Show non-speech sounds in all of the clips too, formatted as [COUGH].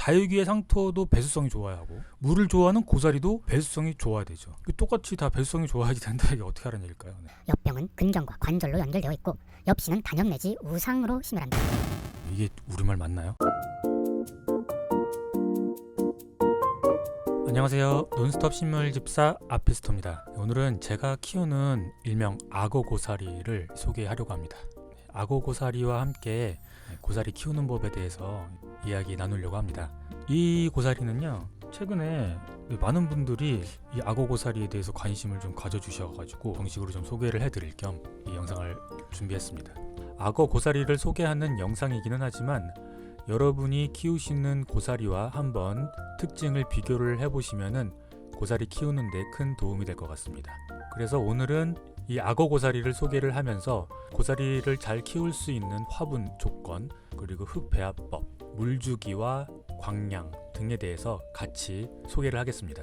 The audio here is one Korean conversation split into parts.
다육이의 상토도 배수성이 좋아야 하고 물을 좋아하는 고사리도 배수성이 좋아야 되죠. 똑같이 다 배수성이 좋아야지 된다 이게 어떻게 하라는 얘기일까요? 네. 옆병은 근경과 관절로 연결되어 있고 옆씨는 단역 내지 우상으로 심혈한다. 이게 우리말 맞나요? 안녕하세요. 논스톱 식물 집사 아피스토입니다. 오늘은 제가 키우는 일명 악어 고사리를 소개하려고 합니다. 악어 고사리와 함께 고사리 키우는 법에 대해서 이야기 나누려고 합니다. 이 고사리는요. 최근에 많은 분들이 이 악어 고사리에 대해서 관심을 좀 가져주셔가지고 정식으로 좀 소개를 해드릴 겸 이 영상을 준비했습니다. 악어 고사리를 소개하는 영상이기는 하지만 여러분이 키우시는 고사리와 한번 특징을 비교를 해보시면은 고사리 키우는데 큰 도움이 될 것 같습니다. 그래서 오늘은 이 악어 고사리를 소개를 하면서 고사리를 잘 키울 수 있는 화분 조건 그리고 흙 배합법, 물주기와 광량 등에 대해서 같이 소개를 하겠습니다.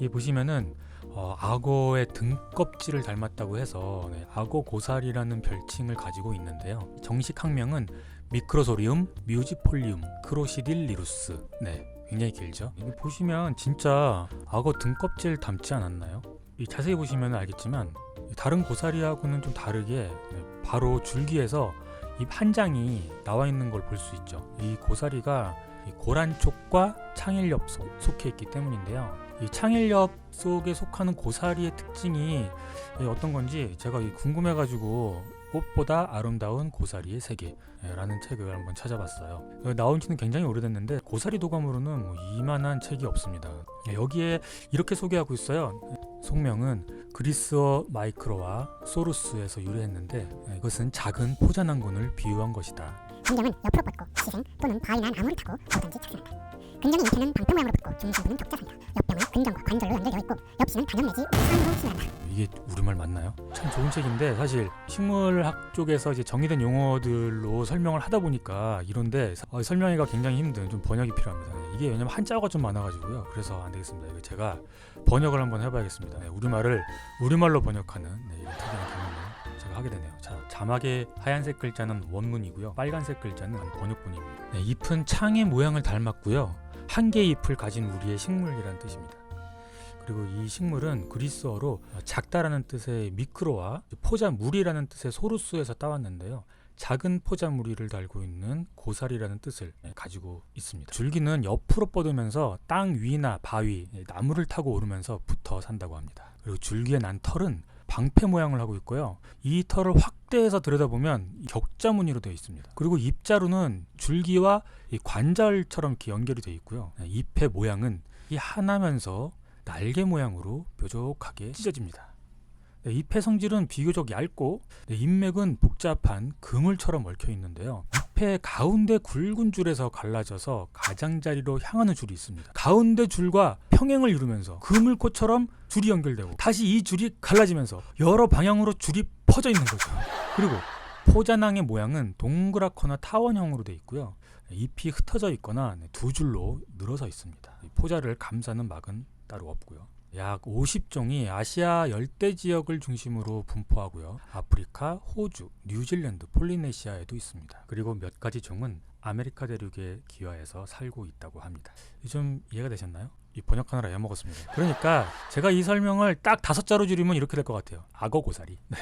이 보시면은 어, 악어의 등껍질을 닮았다고 해서 네, 악어 고사리라는 별칭을 가지고 있는데요. 정식 학명은 미크로소리움 뮤지폴리움 크로시딜리루스. 네, 굉장히 길죠. 이거 보시면 진짜 악어 등껍질 닮지 않았나요? 이 자세히 보시면 알겠지만 다른 고사리하고는 좀 다르게 네, 바로 줄기에서 잎 한 장이 나와 있는 걸 볼 수 있죠. 이 고사리가 이 고란촉과 창일엽 속 속해 있기 때문인데요. 이 창일엽 속에 속하는 고사리의 특징이 이 어떤 건지 제가 이 궁금해가지고 꽃보다 아름다운 고사리의 세계라는 책을 한번 찾아봤어요. 어, 나온 지는 굉장히 오래됐는데 고사리 도감으로는 뭐 이만한 책이 없습니다. 예, 여기에 이렇게 소개하고 있어요. 속명은 그리스어 마이크로와 소루스에서 유래했는데 예, 이것은 작은 포자난군을 비유한 것이다. 근경은 옆으로 뻗고 시생 또는 바위나 나무를 타고 뭐든지 착상한다. 근경의 잎에는 방패 모양으로 붙고 중심부는 격자선이다. 옆병은 근경과 관절로 연결되어 있고 옆씨는 단역 내지 우상으로 심혈한다. 이게 우리말 맞나요? 참 좋은 책인데 사실 식물학 쪽에서 이제 정의된 용어들로 설명을 하다 보니까 이런데 어, 설명하기가 굉장히 힘든 좀 번역이 필요합니다. 네, 이게 왜냐면 한자어가 좀 많아가지고요. 그래서 안 되겠습니다. 이거 제가 번역을 한번 해봐야겠습니다. 네, 우리말을 우리말로 번역하는 네, 이런 특이한 경험을 제가 하게 되네요. 자, 자막의 하얀색 글자는 원문이고요. 빨간색 글자는 번역본입니다. 네, 잎은 창의 모양을 닮았고요. 한 개의 잎을 가진 우리의 식물이라는 뜻입니다. 그리고 이 식물은 그리스어로 작다라는 뜻의 미크로와 포자무리라는 뜻의 소루스에서 따왔는데요. 작은 포자무리를 달고 있는 고사리라는 뜻을 가지고 있습니다. 줄기는 옆으로 뻗으면서 땅 위나 바위, 나무를 타고 오르면서 붙어 산다고 합니다. 그리고 줄기에 난 털은 방패 모양을 하고 있고요. 이 털을 확대해서 들여다보면 격자 무늬로 되어 있습니다. 그리고 잎자루는 줄기와 이 관절처럼 이렇게 연결이 되어 있고요. 잎의 모양은 이 하나면서 날개 모양으로 뾰족하게 찢어집니다. 네, 잎의 성질은 비교적 얇고 네, 잎맥은 복잡한 그물처럼 얽혀 있는데요. 잎의 가운데 굵은 줄에서 갈라져서 가장자리로 향하는 줄이 있습니다. 가운데 줄과 평행을 이루면서 그물꽃처럼 줄이 연결되고 다시 이 줄이 갈라지면서 여러 방향으로 줄이 퍼져 있는 거죠. 그리고 포자낭의 모양은 동그랗거나 타원형으로 되어 있고요. 잎이 흩어져 있거나 네, 두 줄로 늘어서 있습니다. 이 포자를 감싸는 막은 따로 없고요. 약 50종이 아시아 열대 지역을 중심으로 분포하고요. 아프리카, 호주, 뉴질랜드, 폴리네시아에도 있습니다. 그리고 몇 가지 종은 아메리카 대륙에 기화해서 살고 있다고 합니다. 좀 이해가 되셨나요? 이 번역하느라 야먹었습니다. 그러니까 제가 이 설명을 딱 다섯 자로 줄이면 이렇게 될 것 같아요. 악어 고사리. 네.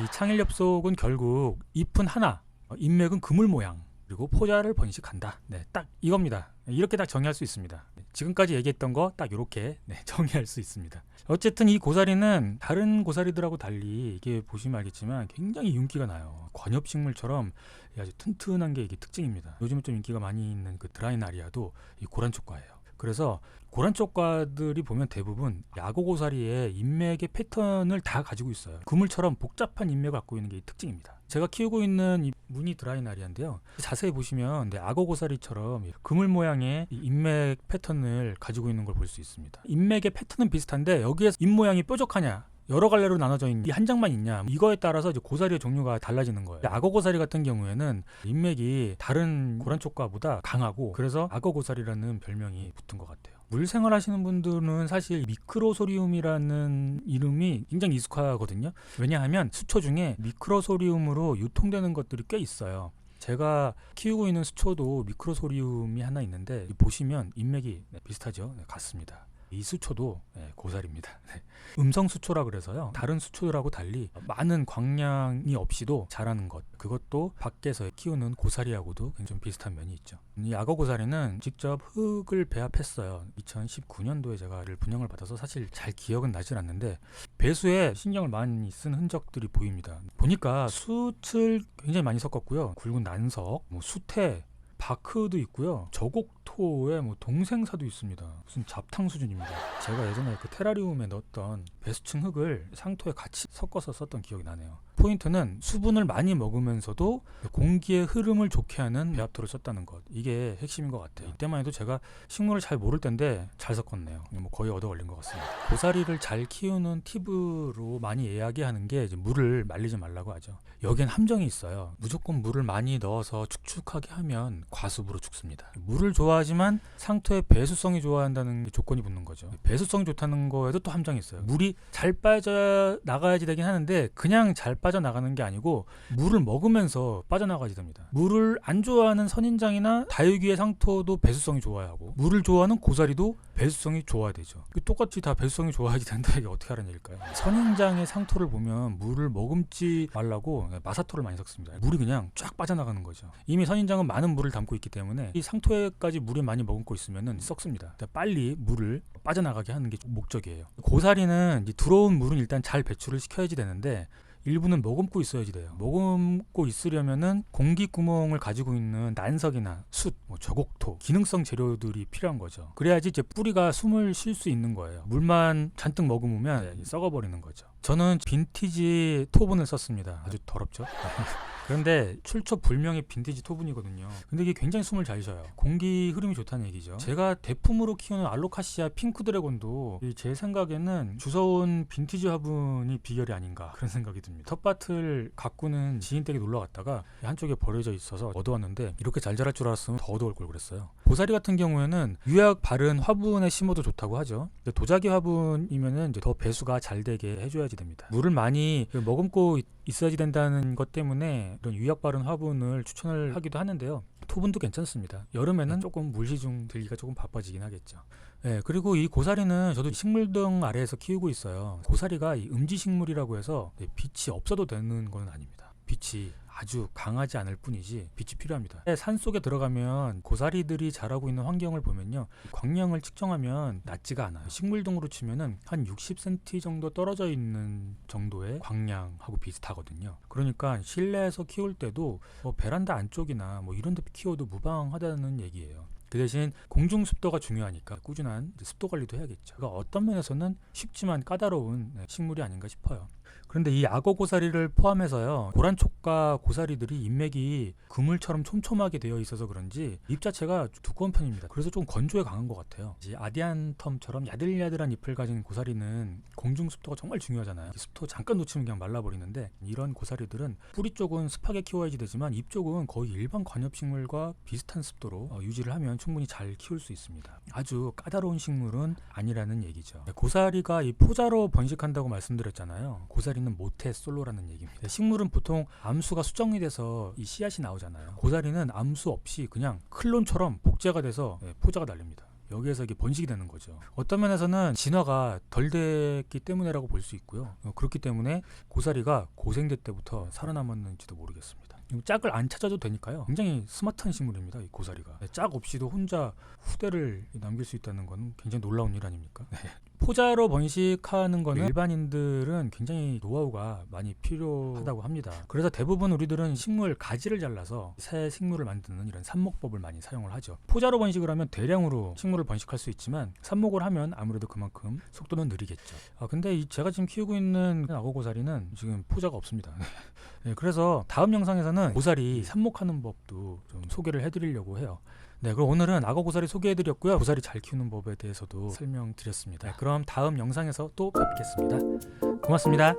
이 창일엽속은 결국 잎은 하나, 어, 잎맥은 그물 모양, 그리고 포자를 번식한다. 네, 딱 이겁니다. 이렇게 딱 정의할 수 있습니다. 네, 지금까지 얘기했던 거 딱 이렇게 네, [LAUGHS] 정의할 수 있습니다. 어쨌든 이 고사리는 다른 고사리들하고 달리 이게 보시면 알겠지만 굉장히 윤기가 나요. 관엽식물처럼 아주 튼튼한 게 이게 특징입니다. 요즘에 좀 인기가 많이 있는 그 드라이나리아도 이 고란촉과예요. 그래서 고란촉과들이 보면 대부분 야고 고사리의 인맥의 패턴을 다 가지고 있어요. 그물처럼 복잡한 인맥을 갖고 있는 게이 특징입니다. 제가 키우고 있는 이 무늬 드라이나리아인데요. 자세히 보시면 네, 악어 고사리처럼 그물 모양의 이 인맥 패턴을 가지고 있는 걸 볼 수 있습니다. 인맥의 패턴은 비슷한데 여기에서 잎 모양이 뾰족하냐 여러 갈래로 나눠져 있는 이 한 장만 있냐 이거에 따라서 이제 고사리의 종류가 달라지는 거예요. 악어 고사리 같은 경우에는 인맥이 다른 고란촉과보다 강하고 그래서 악어 고사리라는 별명이 붙은 것 같아요. 물 생활하시는 분들은 사실 미크로소리움이라는 이름이 굉장히 익숙하거든요. 왜냐하면 수초 중에 미크로소리움으로 유통되는 것들이 꽤 있어요. 제가 키우고 있는 수초도 미크로소리움이 하나 있는데 보시면 인맥이 네, 비슷하죠. 네, 같습니다. 이 수초도 네, 고사리입니다. 네. 음성 수초라 그래서요. 다른 수초들하고 달리 많은 광량이 없이도 자라는 것. 그것도 밖에서 키우는 고사리하고도 굉장히 비슷한 면이 있죠. 이 악어 고사리는 직접 흙을 배합했어요. 2019년도에 제가 분양을 받아서 사실 잘 기억은 나질 않는데 배수에 신경을 많이 쓴 흔적들이 보입니다. 보니까 숯을 굉장히 많이 섞었고요. 굵은 난석, 뭐 수태, 바크도 있고요. 저곡토에 뭐 동생사도 있습니다. 무슨 잡탕 수준입니다. 제가 예전에 그 테라리움에 넣었던 배수층 흙을 상토에 같이 섞어서 썼던 기억이 나네요. 포인트는 수분을 많이 먹으면서도 공기의 흐름을 좋게 하는 배합토를 썼다는 것. 이게 핵심인 것 같아요. 이때만 해도 제가 식물을 잘 모를 텐데 잘 섞었네요. 뭐 거의 얻어 걸린 것 같습니다. 고사리를 잘 키우는 팁으로 많이 이야기하는 게 물을 말리지 말라고 하죠. 여기엔 함정이 있어요. 무조건 물을 많이 넣어서 축축하게 하면 과습으로 죽습니다. 물을 좋아하지만 상토의 배수성이 좋아한다는 게 조건이 붙는 거죠. 배수성이 좋다는 거에도 또 함정이 있어요. 물이 잘 빠져 나가야지 되긴 하는데 그냥 잘 빠져 나가는 게 아니고 물을 먹으면서 빠져나가야 됩니다. 물을 안 좋아하는 선인장이나 다육이의 상토도 배수성이 좋아야 하고 물을 좋아하는 고사리도 배수성이 좋아야 되죠. 똑같이 다 배수성이 좋아야지 된다 이게 어떻게 하라는 얘기일까요? 선인장의 상토를 보면 물을 머금지 말라고 마사토를 많이 섞습니다. 물이 그냥 쫙 빠져나가는 거죠. 이미 선인장은 많은 물을 담고 있기 때문에 이 상토에까지 물이 많이 머금고 있으면 썩습니다. 그러니까 빨리 물을 빠져나가게 하는 게 목적이에요. 고사리는 들어온 물은 일단 잘 배출을 시켜야지 되는데 일부는 머금고 있어야지 돼요. 머금고 있으려면은 공기 구멍을 가지고 있는 난석이나 숯, 뭐 저곡토, 기능성 재료들이 필요한 거죠. 그래야지 이제 뿌리가 숨을 쉴 수 있는 거예요. 물만 잔뜩 머금으면 썩어버리는 거죠. 저는 빈티지 토분을 썼습니다. 아주 더럽죠. [LAUGHS] 그런데 출처 불명의 빈티지 토분이거든요. 근데 이게 굉장히 숨을 잘 쉬어요. 공기 흐름이 좋다는 얘기죠. 제가 대품으로 키우는 알로카시아 핑크 드래곤도 이제 생각에는 주워온 빈티지 화분이 비결이 아닌가 그런 생각이 듭니다. 텃밭을 가꾸는 지인 댁에 놀러 갔다가 한쪽에 버려져 있어서 얻어왔는데 이렇게 잘 자랄 줄 알았으면 더 얻어올 걸 그랬어요. 고사리 같은 경우에는 유약 바른 화분에 심어도 좋다고 하죠. 도자기 화분이면은 이제 더 배수가 잘 되게 해줘야지 됩니다. 물을 많이 머금고 있- 있어야지 된다는 것 때문에 이런 유약 바른 화분을 추천을 하기도 하는데요. 토분도 괜찮습니다. 여름에는 조금 물시중 들기가 조금 바빠지긴 하겠죠. 네, 그리고 이 고사리는 저도 식물등 아래에서 키우고 있어요. 고사리가 이 음지식물이라고 해서 네, 빛이 없어도 되는 건 아닙니다. 빛이 아주 강하지 않을 뿐이지 빛이 필요합니다. 산 속에 들어가면 고사리들이 자라고 있는 환경을 보면요. 광량을 측정하면 낮지가 않아요. 식물 등으로 치면은 한 60cm 정도 떨어져 있는 정도의 광량하고 비슷하거든요. 그러니까 실내에서 키울 때도 뭐 베란다 안쪽이나 뭐 이런 데 키워도 무방하다는 얘기예요. 그 대신 공중 습도가 중요하니까 꾸준한 습도 관리도 해야겠죠. 그러니까 어떤 면에서는 쉽지만 까다로운 네, 식물이 아닌가 싶어요. 그런데 이 악어 고사리를 포함해서요 고란촉과 고사리들이 인맥이 그물처럼 촘촘하게 되어 있어서 그런지 잎 자체가 두꺼운 편입니다. 그래서 좀 건조에 강한 것 같아요. 이 아디안텀처럼 야들야들한 잎을 가진 고사리는 공중 습도가 정말 중요하잖아요. 이 습도 잠깐 놓치면 그냥 말라버리는데 이런 고사리들은 뿌리 쪽은 습하게 키워야지 되지만 잎 쪽은 거의 일반 관엽식물과 비슷한 습도로 어, 유지를 하면 충분히 잘 키울 수 있습니다. 아주 까다로운 식물은 아니라는 얘기죠. 네, 고사리가 이 포자로 번식한다고 말씀드렸잖아요. 고사리 는 모태 솔로라는 얘기입니다. 식물은 보통 암수가 수정이 돼서 이 씨앗이 나오잖아요. 고사리는 암수 없이 그냥 클론처럼 복제가 돼서 네, 포자가 날립니다. 여기에서 이게 번식이 되는 거죠. 어떤 면에서는 진화가 덜 됐기 때문에라고 볼 수 있고요. 어, 그렇기 때문에 고사리가 고생대 때부터 살아남았는지도 모르겠습니다. 짝을 안 찾아도 되니까요. 굉장히 스마트한 식물입니다. 이 고사리가 네, 짝 없이도 혼자 후대를 남길 수 있다는 건 굉장히 놀라운 일 아닙니까? 네. 포자로 번식하는 거는 일반인들은 굉장히 노하우가 많이 필요하다고 합니다. 그래서 대부분 우리들은 식물 가지를 잘라서 새 식물을 만드는 이런 삽목법을 많이 사용을 하죠. 포자로 번식을 하면 대량으로 식물을 번식할 수 있지만 삽목을 하면 아무래도 그만큼 속도는 느리겠죠. 아 근데 이 제가 지금 키우고 있는 악어고사리는 지금 포자가 없습니다. [LAUGHS] 네, 그래서 다음 영상에서는 고사리 삽목하는 법도 좀 소개를 해드리려고 해요. 네, 그럼 오늘은 악어 고사리 소개해드렸고요. 고사리 잘 키우는 법에 대해서도 설명드렸습니다. 네, 그럼 다음 영상에서 또 뵙겠습니다. 고맙습니다.